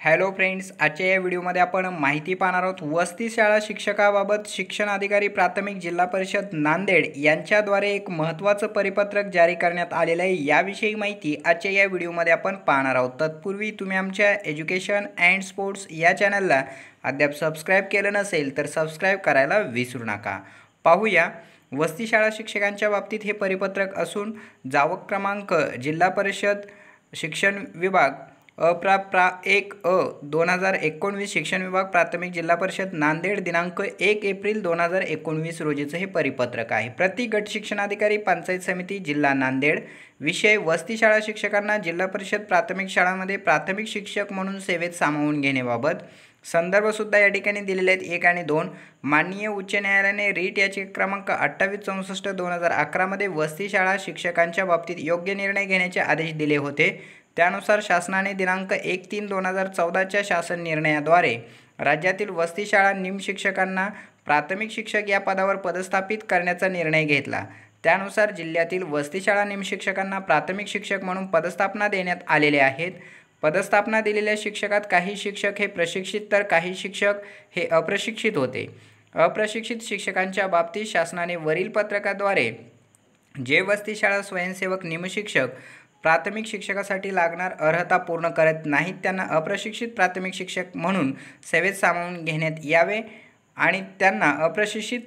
Hello friends आजच्या या व्हिडिओमध्ये आपण माहिती पाहणार आहोत वस्ती शाळा शिक्षकाबाबत शिक्षण अधिकारी प्राथमिक जिल्हा परिषद नांदेड यांच्याद्वारे एक महत्त्वाचं परिपत्रक जारी करण्यात आलेलं आहे. याविषयी माहिती आजच्या या व्हिडिओमध्ये आपण पाहणार आहोत. तत्पूर्वी तुम्ही आमच्या एज्युकेशन अँड स्पोर्ट्स या चॅनलला अद्याप सबस्क्राईब केलं नसेल तर सबस्क्राईब करायला विसरू नका. पाहूया. वस्ती शाळा शिक्षकांच्या बाबतीत हे परिपत्रक असून जावक क्रमांक जिल्हा परिषद शिक्षण विभाग अप्रा प्रा एक अ दोन हजार एकोणवीस शिक्षण विभाग प्राथमिक जिल्हा परिषद नांदेड दिनांक एक एप्रिल दोन हजार एकोणवीस रोजीचं हे परिपत्रक आहे. प्रति गट शिक्षणाधिकारी पंचायत समिती जिल्हा नांदेड. विषय वस्ती शाळा शिक्षकांना जिल्हा परिषद प्राथमिक शाळांमध्ये प्राथमिक शिक्षक म्हणून सेवेत सामावून घेण्याबाबत संदर्भसुद्धा या ठिकाणी दिलेले आहेत. एक आणि दोन. माननीय उच्च न्यायालयाने रीट याचिका क्रमांक अठ्ठावीस चौसष्ट दोन हजार अकरामध्ये वस्ती शाळा शिक्षकांच्या बाबतीत योग्य निर्णय घेण्याचे आदेश दिले होते. त्यानुसार शासनाने दिनांक एक तीन दोन हजार चौदाच्या शासन निर्णयाद्वारे राज्यातील वस्ती शाळा निमशिक्षकांना प्राथमिक शिक्षक या पदावर पदस्थापित करण्याचा निर्णय घेतला. त्यानुसार जिल्ह्यातील वस्ती शाळा निमशिक्षकांना प्राथमिक शिक्षक म्हणून पदस्थापना देण्यात आलेले आहेत. पदस्थापना दिलेल्या शिक्षकात काही शिक्षक हे प्रशिक्षित तर काही शिक्षक हे अप्रशिक्षित होते. अप्रशिक्षित शिक्षकांच्या बाबतीत शासनाने वरील पत्रकाद्वारे जे वस्ती शाळा स्वयंसेवक निमशिक्षक प्राथमिक शिक्षकासाठी लागणार अर्हता पूर्ण करत नाहीत त्यांना अप्रशिक्षित प्राथमिक शिक्षक म्हणून सेवेत सामावून घेण्यात यावे आणि त्यांना अप्रशिक्षित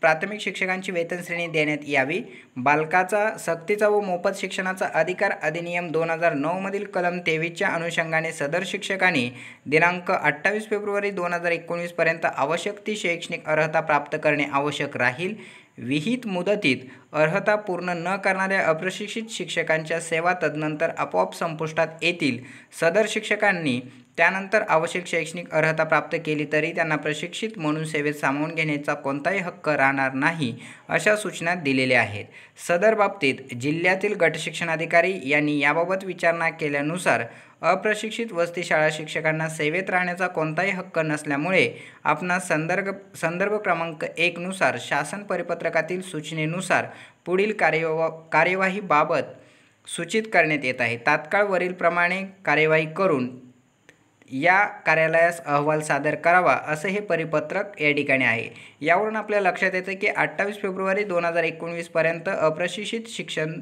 प्राथमिक शिक्षकांची वेतन श्रेणी देण्यात यावी. बालकाचा सक्तीचा व मोफत शिक्षणाचा अधिकार अधिनियम दोन हजार नऊमधील कलम तेवीसच्या अनुषंगाने सदर शिक्षकांनी दिनांक अठ्ठावीस फेब्रुवारी दोन हजार एकोणीसपर्यंत आवश्यक ती शैक्षणिक अर्हता प्राप्त करणे आवश्यक राहील. विहित मुदतीत अर्हता पूर्ण न करणाऱ्या अप्रशिक्षित शिक्षकांच्या सेवा तदनंतर आपोआप संपुष्टात येतील. सदर शिक्षकांनी त्यानंतर आवश्यक शैक्षणिक अर्हता प्राप्त केली तरी त्यांना प्रशिक्षित म्हणून सेवेत सामावून घेण्याचा कोणताही हक्क राहणार नाही अशा सूचना दिलेल्या आहेत. सदर बाबतीत जिल्ह्यातील गटशिक्षणाधिकारी यांनी याबाबत विचारणा केल्यानुसार अप्रशिक्षित वस्ती शाळा शिक्षकांना सेवेत राहण्याचा कोणताही हक्क नसल्यामुळे आपणास संदर्भ संदर्भ क्रमांक एकनुसार शासन परिपत्रकातील सूचनेनुसार पुढील कार्यवा कार्यवाहीबाबत सूचित करण्यात येत आहे. तात्काळ वरीलप्रमाणे कार्यवाही करून या कार्यालयास अहवाल सादर करावा असं हे परिपत्रक या ठिकाणी आहे. यावरून आपल्या लक्षात येतं की अठ्ठावीस फेब्रुवारी दोन हजार एकोणवीसपर्यंत अप्रशिक्षित शिक्षण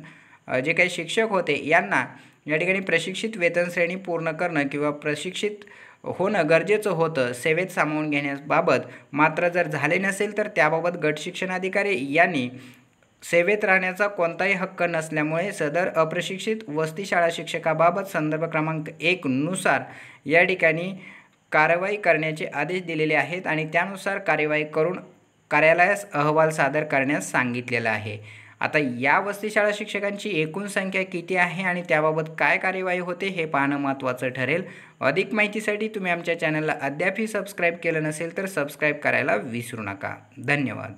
जे काही शिक्षक होते यांना या ठिकाणी प्रशिक्षित वेतन श्रेणी पूर्ण करणं किंवा प्रशिक्षित होणं गरजेचं होतं सेवेत सामावून घेण्याबाबत मात्र जर झाले नसेल तर त्याबाबत गट शिक्षणाधिकारी यांनी सेवेत राहण्याचा कोणताही हक्क नसल्यामुळे सदर अप्रशिक्षित वस्तीशाळा शिक्षकाबाबत संदर्भ क्रमांक एकनुसार या ठिकाणी कारवाई करण्याचे आदेश दिलेले आहेत आणि त्यानुसार कार्यवाही करून कार्यालयास अहवाल सादर करण्यास सांगितलेला आहे. आता या वस्तीशाळा शिक्षकांची एकूण संख्या किती आहे आणि त्याबाबत काय कार्यवाही होते हे पाहणं महत्त्वाचं ठरेल. अधिक माहितीसाठी तुम्ही आमच्या चॅनलला अद्यापही सबस्क्राईब केलं नसेल तर सबस्क्राईब करायला विसरू नका. धन्यवाद.